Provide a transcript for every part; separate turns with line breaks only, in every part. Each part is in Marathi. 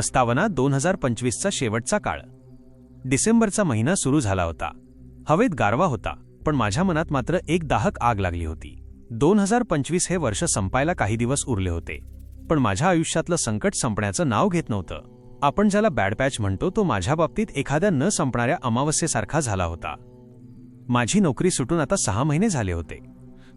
प्रस्तावना दोन हजार पंचवीसचा शेवटचा काळ. डिसेंबरचा महिना सुरू झाला होता. हवेत गारवा होता पण माझ्या मनात मात्र एक दाहक आग लागली होती. दोन हजार पंचवीस हे वर्ष संपायला काही दिवस उरले होते पण माझ्या आयुष्यातलं संकट संपण्याचं नाव घेत नव्हतं. आपण ज्याला बॅड पॅच म्हणतो तो माझ्या बाबतीत एखाद्या न संपणाऱ्या अमावस्येसारखा झाला होता. माझी नोकरी सुटून आता सहा महिने झाले होते.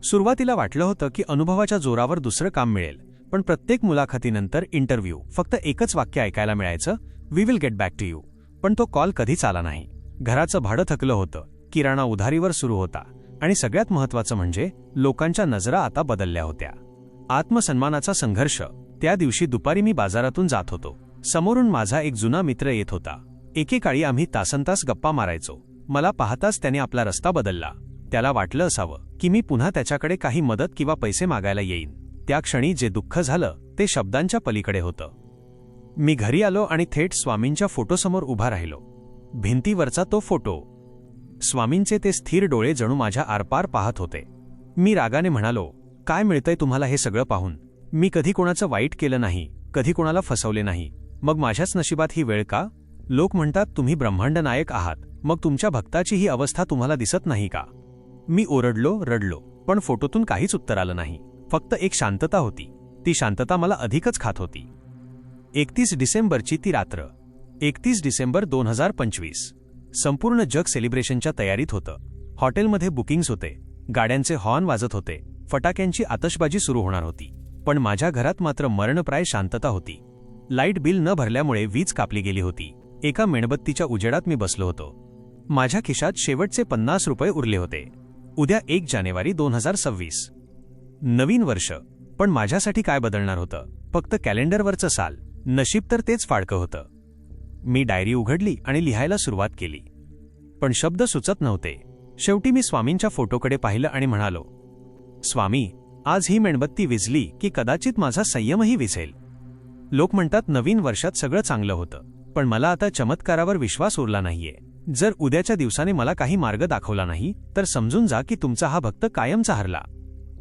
सुरुवातीला वाटलं होतं की अनुभवाच्या जोरावर दुसरं काम मिळेल पण प्रत्येक मुलाखतीनंतर इंटरव्ह्यू फक्त एकच वाक्य ऐकायला मिळायचं we will get back to you पण तो कॉल कधीच आला नाही. घराचं भाडं थकलं होतं किराणा उधारीवर सुरू होता आणि सगळ्यात महत्वाचं म्हणजे लोकांच्या नजरा आता बदलल्या होत्या. आत्मसन्मानाचा संघर्ष. त्या दिवशी दुपारी मी बाजारातून जात होतो. समोरून माझा एक जुना मित्र येत होता. एकेकाळी आम्ही तासनतास गप्पा मारायचो. मला पाहताच त्याने आपला रस्ता बदलला. त्याला वाटलं असावं की मी पुन्हा त्याच्याकडे काही मदत किंवा पैसे मागायला येईन. त्या क्षणी जे दुःख झालं ते शब्दांच्या पलीकडे होतं. मी घरी आलो आणि थेट स्वामींच्या फोटोसमोर उभा राहिलो. भिंतीवरचा तो फोटो. स्वामींचे ते स्थिर डोळे जणू माझ्या आरपार पाहत होते. मी रागाने म्हणालो काय मिळतंय तुम्हाला हे सगळं पाहून? मी कधी कोणाचं वाईट केलं नाही कधी कोणाला फसवले नाही. मग माझ्याच नशिबात ही वेळ का? लोक म्हणतात तुम्ही ब्रह्मांड नायक आहात. मग तुमच्या भक्ताची ही अवस्था तुम्हाला दिसत नाही का? मी ओरडलो रडलो पण फोटोतून काहीच उत्तर आलं नाही. फक्त एक शांतता होती. ती शांतता मला अधिकच खात होती. एकतीस डिसेंबरची ती रात्र. एकतीस डिसेंबर दोन हजार पंचवीस. संपूर्ण जग सेलिब्रेशनच्या तयारीत होतं. हॉटेलमध्ये बुकिंग्स होते. गाड्यांचे हॉर्न वाजत होते. फटाक्यांची आतषबाजी सुरू होणार होती. पण माझ्या घरात मात्र मरणप्राय शांतता होती. लाइट बिल न भरल्यामुळे वीज कापली गेली होती. एका मेणबत्तीच्या उजेडात मी बसलो होतो. माझ्या खिशात शेवटचे पन्नास रुपये उरले होते. उद्या एक जानेवारी दोन हजार सव्वीस. नवीन वर्ष. पण माझ्यासाठी काय बदलणार होतं? फक्त कॅलेंडरवरचं साल. नशीब तर तेच फाडकं होतं. मी डायरी उघडली आणि लिहायला सुरुवात केली. पण शब्द सुचत नव्हते. शेवटी मी स्वामींच्या फोटोकडे पाहिलं आणि म्हणालो स्वामी आज ही मेणबत्ती विझली की कदाचित माझा संयमही विझेल. लोक म्हणतात नवीन वर्षात सगळं चांगलं होतं. पण मला आता चमत्कारावर विश्वास उरला नाहीये. जर उद्याच्या दिवसाने मला काही मार्ग दाखवला नाही तर समजून जा की तुमचा हा भक्त कायमचा हरला.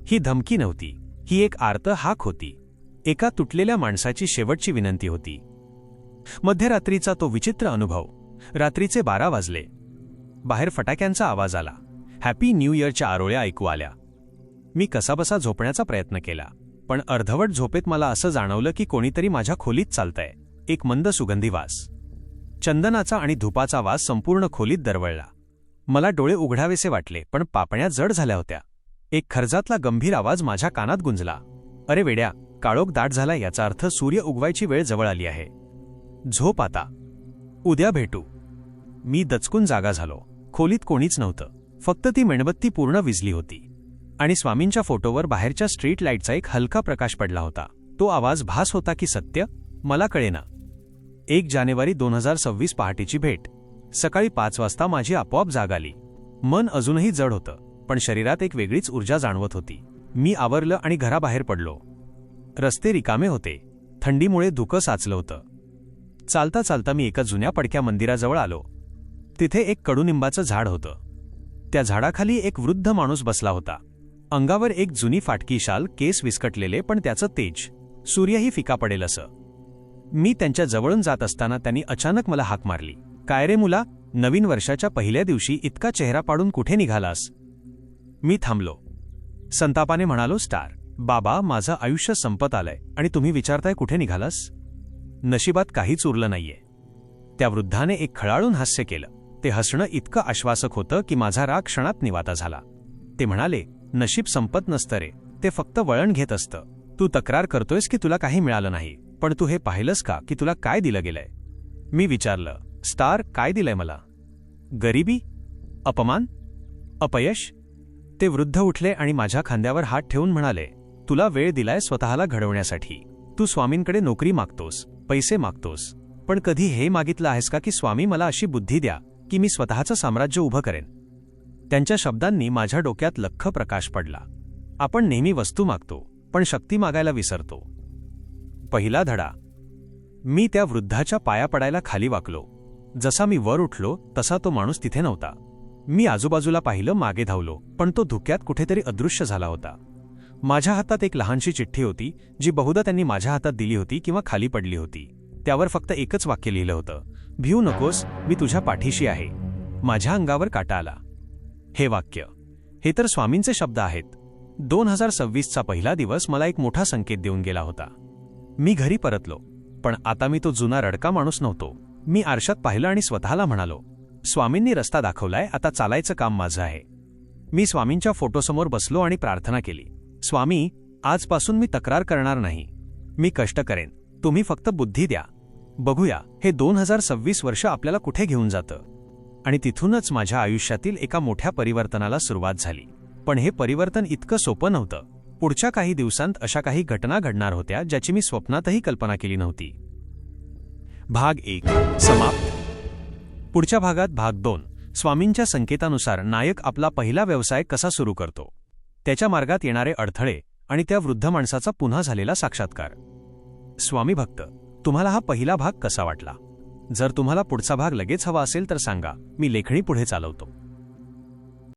ही धमकी नव्हती. ही एक आर्त हाक होती. एका तुटलेल्या माणसाची शेवटची विनंती होती. मध्यरात्रीचा तो विचित्र अनुभव. रात्रीचे बारा वाजले. बाहेर फटाक्यांचा आवाज आला. हॅपी न्यू इयरच्या आरोळ्या ऐकू आल्या. मी कसाबसा झोपण्याचा प्रयत्न केला पण अर्धवट झोपेत मला असं जाणवलं की कोणीतरी माझ्या खोलीत चालतंय. एक मंद सुगंधी वास. चंदनाचा आणि धुपाचा वास संपूर्ण खोलीत दरवळला. मला डोळे उघडावेसे वाटले पण पापण्या जड झाल्या होत्या. एक खर्जातला गंभीर आवाज माझ्या कानात गुंजला. अरे वेड्या काळोख दाट झाला याचा अर्थ सूर्य उगवायची वेळ जवळ आली आहे. झोप आता. उद्या भेटू. मी दचकून जागा झालो. खोलीत कोणीच नव्हतं. फक्त ती मेणबत्ती पूर्ण विजली होती. आणि स्वामींच्या फोटोवर बाहेरच्या स्ट्रीट लाईटचा एक हलका प्रकाश पडला होता. तो आवाज भास होता की सत्य? मला कळेना. एक जानेवारी दोन हजार सव्वीस पहाटेची भेट. सकाळी पाच वाजता माझी आपोआप जाग आली. मन अजूनही जड होतं. पण शरीरात एक वेगळीच ऊर्जा जाणवत होती. मी आवरलं आणि घराबाहेर पडलो. रस्ते रिकामे होते. थंडीमुळे धुकं साचलं होतं. चालता चालता मी एका जुन्या पडक्या मंदिराजवळ आलो. तिथे एक कडुनिंबाचं झाड होतं. त्या झाडाखाली एक वृद्ध माणूस बसला होता. अंगावर एक जुनी फाटकी शाल केस विस्कटलेले पण त्याचं तेज. सूर्यही फिका पडेल असं. मी त्यांच्या जवळून जात असताना त्यांनी अचानक मला हाक मारली. काय रे मुला नवीन वर्षाच्या पहिल्या दिवशी इतका चेहरा पाडून कुठे निघालास? मी थांबलो. संतापाने म्हणालो स्टार बाबा माझं आयुष्य संपत आलंय आणि तुम्ही विचारताय कुठे निघालास? नशिबात काहीच उरलं नाहीये. त्या वृद्धाने एक खळाळून हास्य केलं. ते हसणं इतकं आश्वासक होतं की माझा राग क्षणात निवाता झाला. ते म्हणाले नशीब संपत नसतं रे ते फक्त वळण घेत असतं. तू तक्रार करतोयस की तुला काही मिळालं नाही पण तू हे पाहिलंस का की तुला काय दिलं गेलंय? मी विचारलं स्टार काय दिलंय मला? गरिबी? अपमान? अपयश? ते वृद्ध उठले आणि माझ्या खांद्यावर हात ठेवून म्हणाले तुला वेळ दिलाय स्वतःला घडवण्यासाठी. तू स्वामींकडे नोकरी मागतोस पैसे मागतोस. पण कधी हे मागितलं आहेस का की स्वामी मला अशी बुद्धी द्या की मी स्वतःचं साम्राज्य उभं करेन? त्यांच्या शब्दांनी माझ्या डोक्यात लख्ख प्रकाश पडला. आपण नेहमी वस्तू मागतो पण शक्ती मागायला विसरतो. पहिला धडा. मी त्या वृद्धाच्या पाया पडायला खाली वाकलो. जसा मी वर उठलो तसा तो माणूस तिथे नव्हता. मी आजूबाजूला पाहिलं मागे धावलो पण तो धुक्यात कुठेतरी अदृश्य झाला होता. माझ्या हातात एक लहानशी चिठ्ठी होती जी बहुधा त्यांनी माझ्या हातात दिली होती किंवा खाली पडली होती. त्यावर फक्त एकच वाक्य लिहिलं होतं भिऊ नकोस मी तुझ्या पाठीशी आहे. माझ्या अंगावर काटा आला. हे वाक्य. हे तर स्वामींचे शब्द आहेत. दोन हजार सव्वीसचा पहिला दिवस मला एक मोठा संकेत देऊन गेला होता. मी घरी परतलो पण आता मी तो जुना रडका माणूस नव्हतो. मी आरशात पाहिलं आणि स्वतःला म्हणालो स्वामींनी रस्ता दाखवलाय आता चालायचं काम माझं आहे. मी स्वामींच्या फोटोसमोर बसलो आणि प्रार्थना केली. स्वामी आजपासून मी तक्रार करणार नाही. मी कष्ट करेन. तुम्ही फक्त बुद्धी द्या. बघूया हे दोन हजार सव्वीस वर्ष आपल्याला कुठे घेऊन जातं? आणि तिथूनच माझ्या आयुष्यातील एका मोठ्या परिवर्तनाला सुरुवात झाली. पण हे परिवर्तन इतकं सोपं नव्हतं. पुढच्या काही दिवसांत अशा काही घटना घडणार होत्या ज्याची मी स्वप्नातही कल्पना केली नव्हती. भाग एक. समाप्त. पुढच्या भागात भाग दोन. स्वामींच्या संकेतानुसार नायक आपला पहिला व्यवसाय कसा सुरू करतो? त्याच्या मार्गात येणारे अडथळे आणि त्या वृद्ध माणसाचा पुन्हा झालेला साक्षात्कार. स्वामी भक्त तुम्हाला हा पहिला भाग कसा वाटला? जर तुम्हाला पुढचा भाग लगेच हवा असेल तर सांगा मी लेखणी पुढे चालवतो.